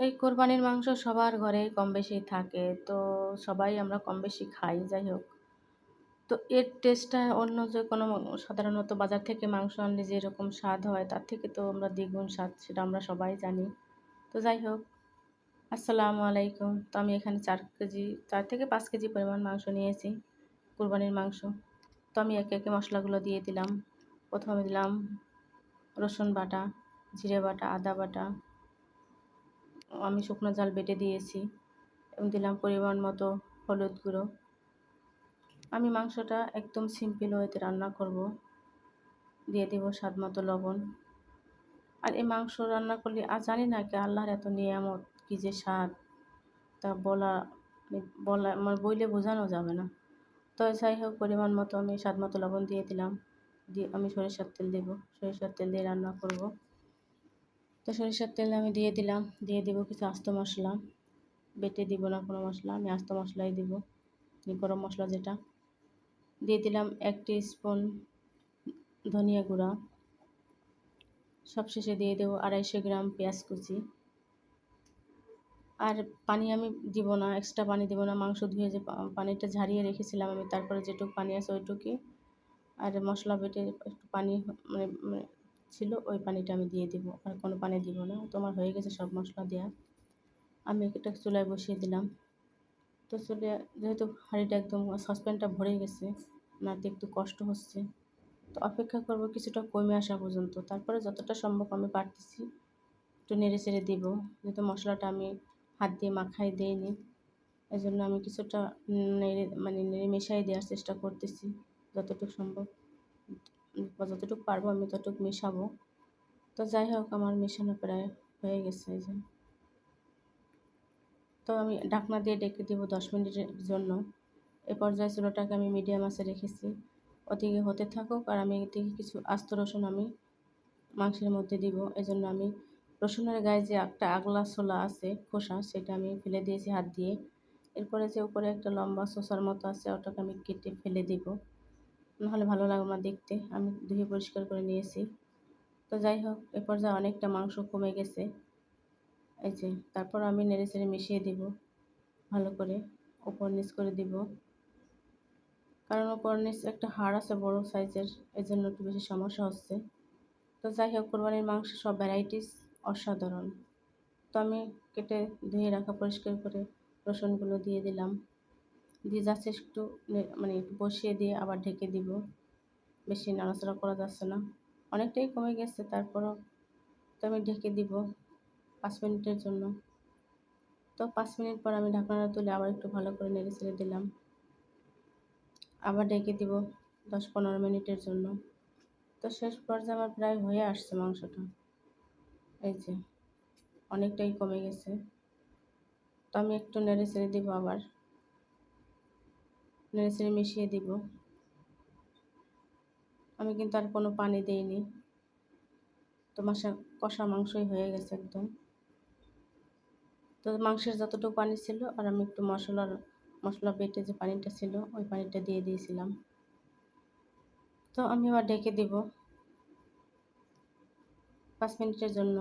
এই কোরবানির মাংস সবার ঘরে কম বেশি থাকে, তো সবাই আমরা কম বেশি খাই, যাই হোক। তো এর টেস্টটা অন্য যে কোনো সাধারণত বাজার থেকে মাংস আনলে যেরকম স্বাদ হয়, তার থেকে তো আমরা দ্বিগুণ স্বাদ, সেটা আমরা সবাই জানি। তো যাই হোক, আসসালামু আলাইকুম। তো আমি এখানে চার কেজি, চার থেকে পাঁচ কেজি পরিমাণ মাংস নিয়েছি, কোরবানির মাংস। তো আমি একে একে মশলাগুলো দিয়ে দিলাম। প্রথমে দিলাম রসুন বাটা, জিরে বাটা, আদা বাটা আমি শুকনো জাল বেটে দিয়েছি এবং দিলাম পরিমাণ মতো হলুদ গুঁড়ো। আমি মাংসটা একদম সিম্পল ওয়েতে রান্না করব। দিয়ে দেব স্বাদ মতো লবণ। আর এই মাংস রান্না করলে, আর জানি না কি আল্লাহর এত নিয়ামত, কী যে স্বাদ। তা বলা মানে বলা আমার বইলে বোঝানো যাবে না। তো যাই হোক, পরিমাণ মতো আমি স্বাদ মতো লবণ দিয়ে দিলাম। দিয়ে আমি সরিষার তেল দেবো। সরিষার তেল দিয়ে রান্না করব। তো সরিষার তেল আমি দিয়ে দিলাম। দিয়ে দেবো কিছু আস্ত মশলা। বেটে দিব না কোনো মশলা আমি আস্ত মশলাই দিব গরম মশলা যেটা। দিয়ে দিলাম এক স্পুন ধনিয়া গুঁড়া। সবশেষে দিয়ে দেবো আড়াইশো গ্রাম পেঁয়াজ কুচি। আর পানি আমি দিব না এক্সট্রা পানি দিব না মাংস ধুয়ে যে পানিটা ঝারিয়ে রেখেছিলাম আমি তারপরে যেটুকু পানি আছে ওইটুকুই। আর মশলা বেটে একটু পানি মানে, মানে ছিল, ওই পানিটা আমি দিয়ে দিব। আর কোনো পানি দিব না। তোমার হয়ে গেছে সব মশলা দেওয়া আমি একটা চুলায় বসিয়ে দিলাম। তো চুলে যেহেতু হাঁড়িটা একদম সসপ্যানটা ভরে গেছে, নাতে একটু কষ্ট হচ্ছে। তো অপেক্ষা করব কিছুটা কমে আসা পর্যন্ত। তারপরে যতটা সম্ভব আমি পারতেছি একটু নেড়ে চেড়ে দিব। যেহেতু মশলাটা আমি হাত দিয়ে মাখাই দিইনি এই জন্য আমি কিছুটা নেড়ে মানে নেড়ে মেশাই দেওয়ার চেষ্টা করতেছি, যতটুকু সম্ভব। যতটুকু পারব আমি ততটুকু মেশাবো। তো যাই হোক, আমার মেশানো প্রায় হয়ে গেছে এই যে। তো আমি ঢাকনা দিয়ে ডেকে দেবো দশ মিনিটের জন্য। এ পর্যায়ে চুলোটাকে আমি মিডিয়াম আঁচে রেখেছি। ওদিকে হতে থাকুক আর আমি এদিকে কিছু আস্ত রসুন আমি মাংসের মধ্যে দিব। এজন্য আমি রসুনের গায়ে যে একটা আগলা ছোলা আছে, খোসা, সেটা আমি ফেলে দিয়েছি হাত দিয়ে। এরপরে যে উপরে একটা লম্বা শসার মতো আছে, ওটাকে আমি কেটে ফেলে দিব। নাহলে ভালো লাগবে না দেখতে। আমি ধুয়ে পরিষ্কার করে নিয়েছি। তো যাই হোক, এ পর্যায়ে অনেকটা মাংস কমে গেছে। এই যে, তারপর আমি নেড়ে চেড়ে মিশিয়ে দিব। ভালো করে ওপর নিচ করে দিব। কারণ ওপর নিচ একটা হাড় আছে বড় সাইজের এই জন্য একটু বেশি সমস্যা হচ্ছে। তো যাই হোক, কোরবানির মাংস সব ভ্যারাইটিস অসাধারণ। তো আমি কেটে ধুয়ে রাখা, পরিষ্কার করে রসুনগুলো দিয়ে দিলাম। দিয়ে যাচ্ছে একটু মানে একটু বসিয়ে দিয়ে আবার ঢেকে দিব। বেশি নাড়াচাড়া করা যাচ্ছে না। অনেকটাই কমে গেছে, তারপরও তো আমি ঢেকে দিব পাঁচ মিনিটের জন্য। তো পাঁচ মিনিট পর আমি ঢাকনাটা তুলে আবার একটু ভালো করে নেড়ে ছেড়ে দিলাম। আবার ঢেকে দিব দশ পনেরো মিনিটের জন্য। তো শেষ পর্যায়ে আমার প্রায় হয়ে আসছে মাংসটা। এই যে, অনেকটাই কমে গেছে। তো আমি একটু নেড়ে ছেড়ে দিব আবার। নেড়ে মিশিয়ে দিব। আমি কিন্তু আর কোনো পানি দিইনি। তো মাসা কষা মাংসই হয়ে গেছে একদম। তো মাংসের যতটুকু পানি ছিল আর আমি একটু মশলার, মশলা বেটে যে পানিটা ছিল, ওই পানিটা দিয়ে দিয়েছিলাম। তো আমি আবার ডেকে দিব পাঁচ মিনিটের জন্য।